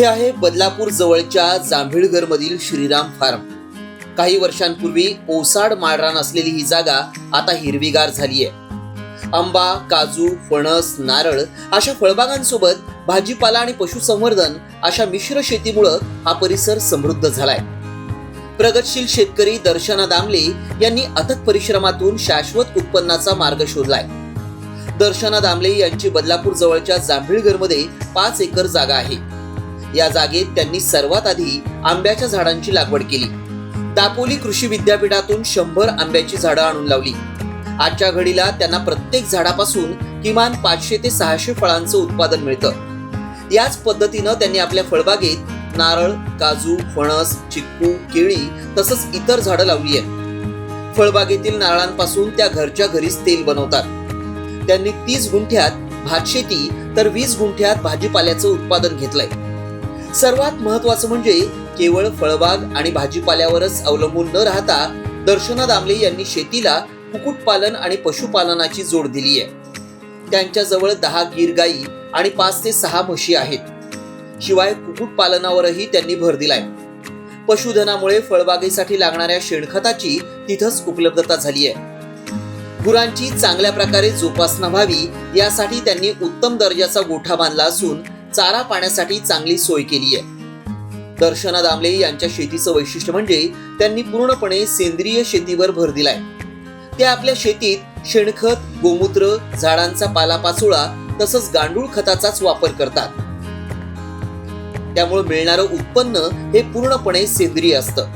हे आहे बदलापूर जवळच्या जांभीळघर मधील श्रीराम फार्म. काही वर्षांपूर्वी ओसाड माळरान असलेली ही जागा आता हिरवीगार झालीय. आंबा काजू फणस नारळ अशा फळबागांसोबत भाजीपाला आणि पशुसंवर्धन अशा मिश्र शेतीमुळं हा परिसर समृद्ध झालाय. प्रगतशील शेतकरी दर्शना दामले यांनी अथक परिश्रमातून शाश्वत उत्पन्नाचा मार्ग शोधलाय. दर्शना दामले यांची बदलापूर जवळच्या जांभीळघरमध्ये पाच एकर जागा आहे. या जागेत त्यांनी सर्वात आधी आंब्याच्या झाडांची लागवड केली. दापोली कृषी विद्यापीठातून शंभर आंब्याची झाडं आणून लावली. आजच्या घडीला त्यांना प्रत्येक झाडापासून किमान पाचशे ते सहाशे फळांचं उत्पादन मिळतं. याच पद्धतीनं त्यांनी आपल्या फळबागेत नारळ काजू फणस चिक्कू केळी तसंच इतर झाडं लावली आहेत. फळबागेतील नारळांपासून त्या घरच्या घरीच तेल बनवतात. त्यांनी तीस गुंठ्यात भातशेती तर वीस गुंठ्यात भाजीपाल्याचं उत्पादन घेतलंय. सर्वात महत्वाचं म्हणजे केवळ फळबाग आणि भाजीपाल्यावरच अवलंबून न राहता दर्शना दामले यांनी शेतीला कुक्कुटपालन आणि पशुपालनाची जोड दिली आहे. त्यांच्याजवळ दहा गीर गायी आणि पाच ते सहा म्हशी आहेत. शिवाय कुक्कुटपालनावरही त्यांनी भर दिलाय. पशुधनामुळे फळबागेसाठी लागणाऱ्या शेणखताची तिथंच उपलब्धता झाली आहे. गुरांची चांगल्या प्रकारे जोपासना व्हावी यासाठी त्यांनी उत्तम दर्जाचा गोठा बांधला असून चारा पाण्यासाठी चांगली सोय केली आहे. दर्शना दामले यांच्या शेतीचं वैशिष्ट्य म्हणजे त्यांनी पूर्णपणे सेंद्रिय शेतीवर भर दिलाय. ते आपल्या शेतीत शेणखत गोमूत्र झाडांचा पालापाचोळा तसंच गांडूळ खताचाच वापर करतात. त्यामुळे मिळणारं उत्पन्न हे पूर्णपणे सेंद्रिय असतं.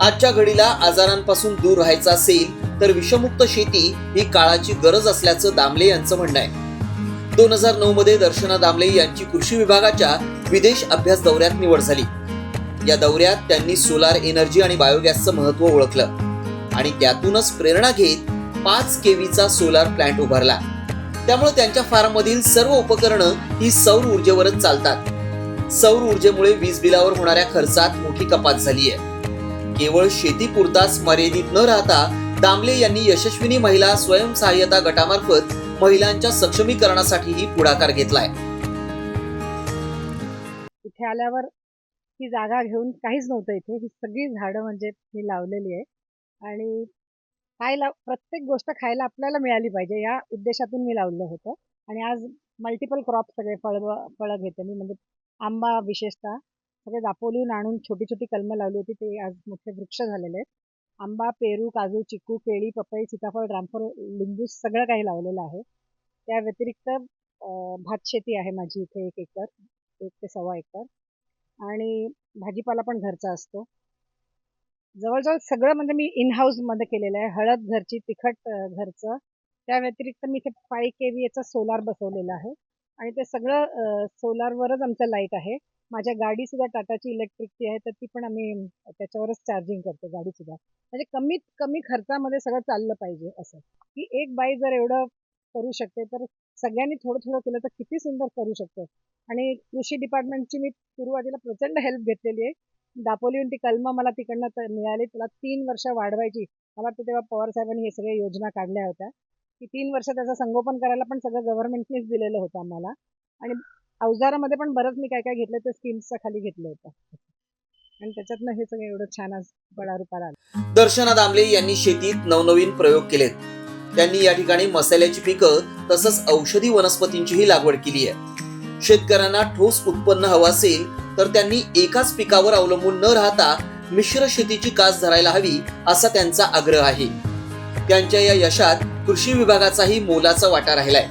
आजच्या घडीला आजारांपासून दूर राहायचं असेल तर विषमुक्त शेती ही काळाची गरज असल्याचं दामले यांचं म्हणणं आहे. दोन हजार नऊ मध्ये दर्शना दामले यांची कृषी विभागाच्या विदेश अभ्यास दौऱ्यात निवड झाली. या दौऱ्यात त्यांनी सोलार एनर्जी आणि बायोगॅसचं महत्त्व ओळखलं आणि त्यातूनच प्रेरणा घेत पाच केवीचा सोलार प्लांट उभारला. त्यामुळे त्यांच्या फार्ममधील सर्व उपकरणं ही सौर ऊर्जेवरच चालतात. सौर ऊर्जेमुळे वीज बिलावर होणाऱ्या खर्चात मोठी कपात झाली आहे. केवळ शेतीपुरताच मर्यादित न राहता दामले यांनी यशस्विनी महिला स्वयंसहाय्यता गटामार्फत महिलांच्या सक्षमीकरणासाठीही पुढाकार घेतलाय. इथे आल्यावर ही जागा घेऊन काहीच नव्हतं इथे. ही सगळी झाडं म्हणजे मी लावलेली आहे. आणि खायला प्रत्येक गोष्ट खायला आपल्याला मिळाली पाहिजे या उद्देशातून मी लावलं होतं. आणि आज मल्टिपल क्रॉप सगळे फळ फळं घेते मी. म्हणजे आंबा विशेषतः सगळे दापोलीहून आणून छोटी छोटी कलमं लावली होती ते आज मोठे वृक्ष झालेले आहेत. आंबा पेरू काजू चिकू केळी पपई सीताफळ रामफळ लिंबू सगळं काही लावलेलं आहे. त्या व्यतिरिक्त भात भातशेती आहे माझी इथे एक एकर एक ते सव्वा एकर. आणि भाजीपाला पण घरचा असतो. जवळजवळ सगळं म्हणजे मी इन हाऊसमध्ये केलेलं आहे. हळद घरची तिखट घरचं. त्या व्यतिरिक्त मी इथे फाय के व्ही याचा सोलार बसवलेला आहे. आणि ते सगळं सोलारवरच आमचं लाइट आहे. माझ्या गाडी सुद्धा टाटाची इलेक्ट्रिकची आहे तर ती पण आम्ही त्याच्यावरच चार्जिंग करतो गाडी सुद्धा म्हणजे कमीत कमी खर्चामध्ये सगळं चाललं पाहिजे असं. की एक बाई जर एवढं करू शकते तर सगळ्यांनी थोडं थोडं केलं तर किती सुंदर करू शकतो. आणि कृषी डिपार्टमेंटची मी सुरुवातीला प्रचंड हेल्प घेतलेली आहे. दापोलीहून ती कलमं मला तिकडनं मिळाली. त्याला तीन वर्ष वाढवायची. मला वाटतं तेव्हा पवार साहेबांनी हे सगळ्या योजना काढल्या होत्या. की तीन वर्ष त्याचं संगोपन करायला पण सगळं गव्हर्नमेंटनेच दिलेलं होतं आम्हाला. आणि अवजारामध्ये पण बरंच मी काय काय घेतलं ते स्कीम्सच्या खाली घेतलं होतं. आणि त्याच्यातनं हे सगळं एवढं छान आज बळारूपाला आलं. दर्शना दामले यांनी शेतीत नवनवीन प्रयोग केलेत. त्यांनी या ठिकाणी मसाल्याची पिकं तसंच औषधी वनस्पतींचीही लागवड केली आहे. शेतकऱ्यांना ठोस उत्पन्न हवं असेल तर त्यांनी एकाच पिकावर अवलंबून न राहता मिश्र शेतीची कास धरायला हवी असा त्यांचा आग्रह आहे. त्यांच्या या यशात कृषी विभागाचाही मोलाचा वाटा राहिलाय.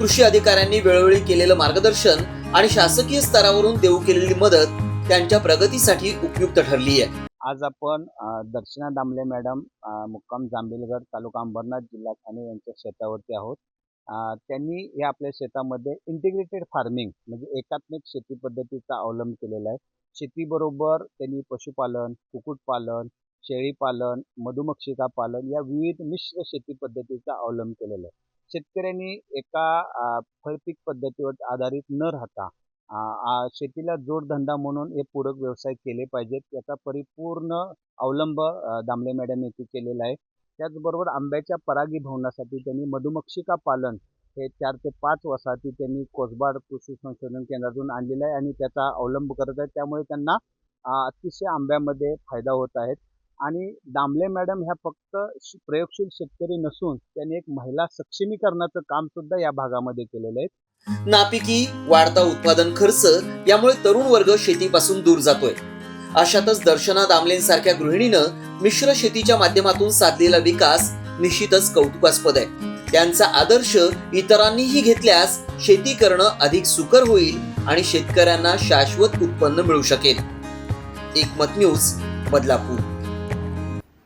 कृषी अधिकाऱ्यांनी वेळोवेळी केलेलं मार्गदर्शन आणि शासकीय स्तरावरून देऊ केलेली मदत त्यांच्या प्रगतीसाठी उपयुक्त ठरली आहे. आज आपण दर्शना दामले मॅडम मुक्काम जांभेलगड तालुका अंबरनाथ जिल्हा ठाणे यांच्या शेतावरती आहोत. त्यांनी हे आपल्या शेतामध्ये इंटिग्रेटेड फार्मिंग म्हणजे एकात्मिक शेती पद्धतीचा अवलंब केलेला आहे. शेतीबरोबर त्यांनी पशुपालन कुक्कुटपालन शेळीपालन मधुमक्षिका पालन या विविध मिश्र शेती पद्धतीचा अवलंब केलेला आहे. शेतकऱ्यांनी एका फळपीक पद्धतीवर आधारित न राहता शेतीला जोडधंदा म्हणून हे पूरक व्यवसाय केले पाहिजेत. याचा परिपूर्ण अवलंब दामले मॅडम येथे केलेला आहे. त्याचबरोबर आंब्याच्या परागीभवनासाठी त्यांनी मधुमक्षिका पालन हे चार ते पाच वसाहती त्यांनी कोसबाड कृषी संशोधन केंद्रातून आणलेलं आहे आणि त्याचा अवलंब करत आहेत त्यामुळे त्यांना अतिशय आंब्यामध्ये फायदा होत आहेत आणि दामले मॅडम ह्या फक्त प्रयोगशील शेतकरी नसून त्यांनी एक महिला सक्षमीकरणाचं काम सुद्धा या भागामध्ये केलेलं आहे. नापिकी वाढता उत्पादन खर्च यामुळे तरुण वर्ग शेतीपासून दूर जातोय. अशातच दर्शना दामलेंसारख्या गृहिणीनं मिश्र शेतीच्या माध्यमातून साधलेला विकास निश्चितच कौतुकास्पद आहे. त्यांचा आदर्श इतरांनीही घेतल्यास शेती करणं अधिक सुकर होईल आणि शेतकऱ्यांना शाश्वत उत्पन्न मिळू शकेल. एकमत न्यूज बदलापूर.